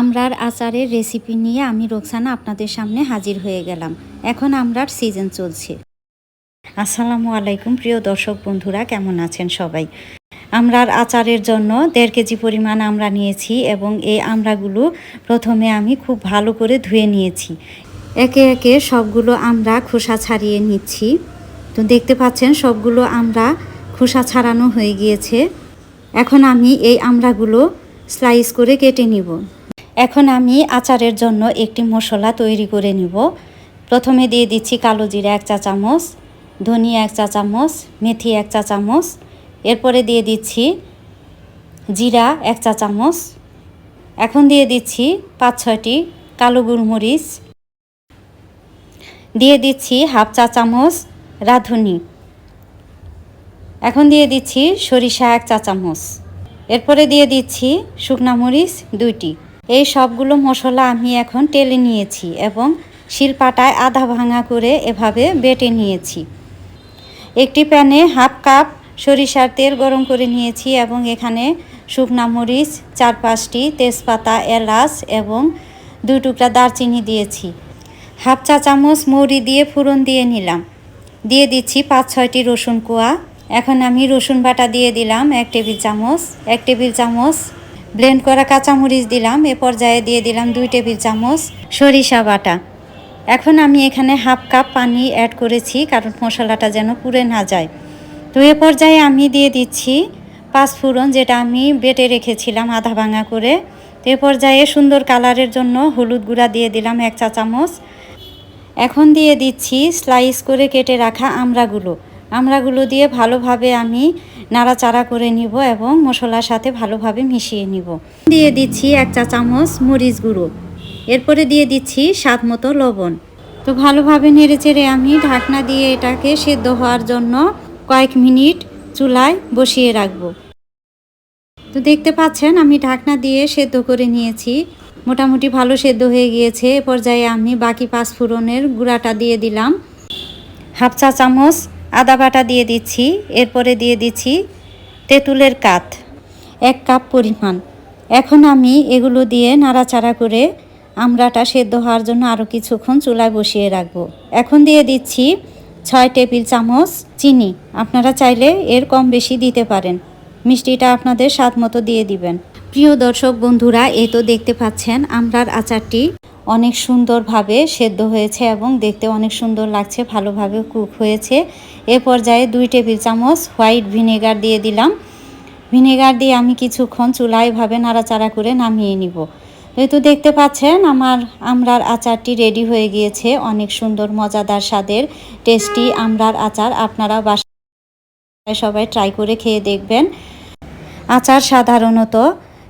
আমরার আচারের রেসিপি নিয়ে আমি রোকসানা আপনাদের সামনে হাজির হয়ে গেলাম। এখন আমরার সিজন চলছে। আসসালামু আলাইকুম, প্রিয় দর্শক বন্ধুরা, কেমন আছেন সবাই? আমরার আচারের জন্য দেড় কেজি পরিমাণ আমরা নিয়েছি এবং এই আমড়াগুলো প্রথমে আমি খুব ভালো করে ধুয়ে নিয়েছি। একে একে সবগুলো আমরা খোসা ছাড়িয়ে নিচ্ছি। তো দেখতে পাচ্ছেন, সবগুলো আমরা খোসা ছাড়ানো হয়ে গিয়েছে। এখন আমি এই আমড়াগুলো স্লাইস করে কেটে নিব। এখন আমি আচারের জন্য একটি মশলা তৈরি করে নিব। প্রথমে দিয়ে দিচ্ছি কালো জিরা এক চা চামচ, ধনিয়া এক চা চামচ, মেথি এক চা চামচ, এরপরে দিয়ে দিচ্ছি জিরা এক চা চামচ, এখন দিয়ে দিচ্ছি পাঁচ ছয়টি কালো গোলমরিচ দিয়ে দিচ্ছি হাফ চা চামচ রাঁধুনি, এখন দিয়ে দিচ্ছি সরিষা এক চা চামচ, এরপরে দিয়ে দিচ্ছি শুকনা মরিচ দুইটি। এই সবগুলো মশলা আমি এখন টেলে নিয়েছি এবং শিলপাটায় আধা ভাঙা করে এভাবে বেটে নিয়েছি। একটি প্যানে হাফ কাপ সরিষার তেল গরম করে নিয়েছি এবং এখানে শুকনা মরিচ, চার পাঁচটি তেজপাতা, এলাচ এবং দুই টুকরা দারচিনি দিয়েছি। হাফ চা চামচ মৌরি দিয়ে ফুরন দিয়ে নিলাম। দিয়ে দিচ্ছি পাঁচ ছয়টি রসুন কোয়া। এখন আমি রসুন বাটা দিয়ে দিলাম এক টেবিল চামচ, এক টেবিল চামচ ব্লেন্ড করা কাঁচামরিচ দিলাম, এ পর্যায়ে দিয়ে দিলাম দুই টেবিল চামচ সরিষা বাটা। এখন আমি এখানে হাফ কাপ পানি অ্যাড করেছি, কারণ মশলাটা যেন পুড়ে না যায়। তো এ পর্যায়ে আমি দিয়ে দিচ্ছি পাঁচ ফোড়ন, যেটা আমি বেটে রেখেছিলাম আধা ভাঙা করে। তো এ পর্যায়ে সুন্দর কালারের জন্য হলুদ গুঁড়া দিয়ে দিলাম এক চা চামচ। এখন দিয়ে দিচ্ছি স্লাইস করে কেটে রাখা আমড়াগুলো আমড়াগুলো দিয়ে ভালোভাবে আমি নাড়াচাড়া করে নিব এবং মশলার সাথে ভালোভাবে মিশিয়ে নিব। দিয়ে দিচ্ছি এক চা চামচ মরিচ গুঁড়ো। এরপরে দিয়ে দিচ্ছি স্বাদ মতো লবণ। তো ভালোভাবে নেড়ে চেড়ে আমি ঢাকনা দিয়ে এটাকে সেদ্ধ হওয়ার জন্য কয়েক মিনিট চুলায় বসিয়ে রাখব। তো দেখতে পাচ্ছেন আমি ঢাকনা দিয়ে সেদ্ধ করে নিয়েছি। মোটামুটি ভালো সেদ্ধ হয়ে গিয়েছে। এ পর্যায়ে আমি বাকি পাঁচ ফোড়নের গুঁড়াটা দিয়ে দিলাম। হাফ চা চামচ আদা বাটা দিয়ে দিচ্ছি, এরপরে দিয়ে দিচ্ছি তেঁতুলের কাত। এক কাপ পরিমাণ। এখন আমি এগুলো দিয়ে নাড়াচাড়া করে আমড়াটা সেদ্ধ হওয়ার জন্য আরও কিছুক্ষণ চুলায় বসিয়ে রাখব। এখন দিয়ে দিচ্ছি ছয় টেবিল চামচ চিনি। আপনারা চাইলে এর কম বেশি দিতে পারেন। মিষ্টিটা আপনাদের স্বাদ মতো দিয়ে দিবেন। প্রিয় দর্শক বন্ধুরা, এই তো দেখতে পাচ্ছেন আমরার আচারটি। অনেক সুন্দরভাবে সেদ্ধ হয়েছে এবং দেখতে অনেক সুন্দর লাগছে, ভালোভাবে কুক হয়েছে। এ পর্যায়ে দুই টেবিল চামচ হোয়াইট ভিনেগার দিয়ে দিলাম। ভিনেগার দিয়ে আমি কিছুক্ষণ চুলায় ভাবে নাড়াচাড়া করে নামিয়ে নিব। এই তো দেখতে পাচ্ছেন, আমার আমরার আচারটি রেডি হয়ে গিয়েছে। অনেক সুন্দর, মজাদার স্বাদের টেস্টি আমরার আচার আপনারা বাসায় সবাই ট্রাই করে খেয়ে দেখবেন। আচার সাধারণত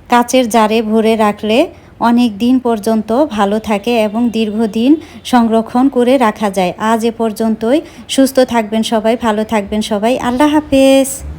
কাচের জারে ভরে রাখলে অনেক দিন পর্যন্ত ভালো থাকে এবং দীর্ঘদিন সংরক্ষণ করে রাখা যায়। আজ এ পর্যন্তই। সুস্থ থাকবেন সবাই, ভালো থাকবেন সবাই। আল্লাহ হাফেজ।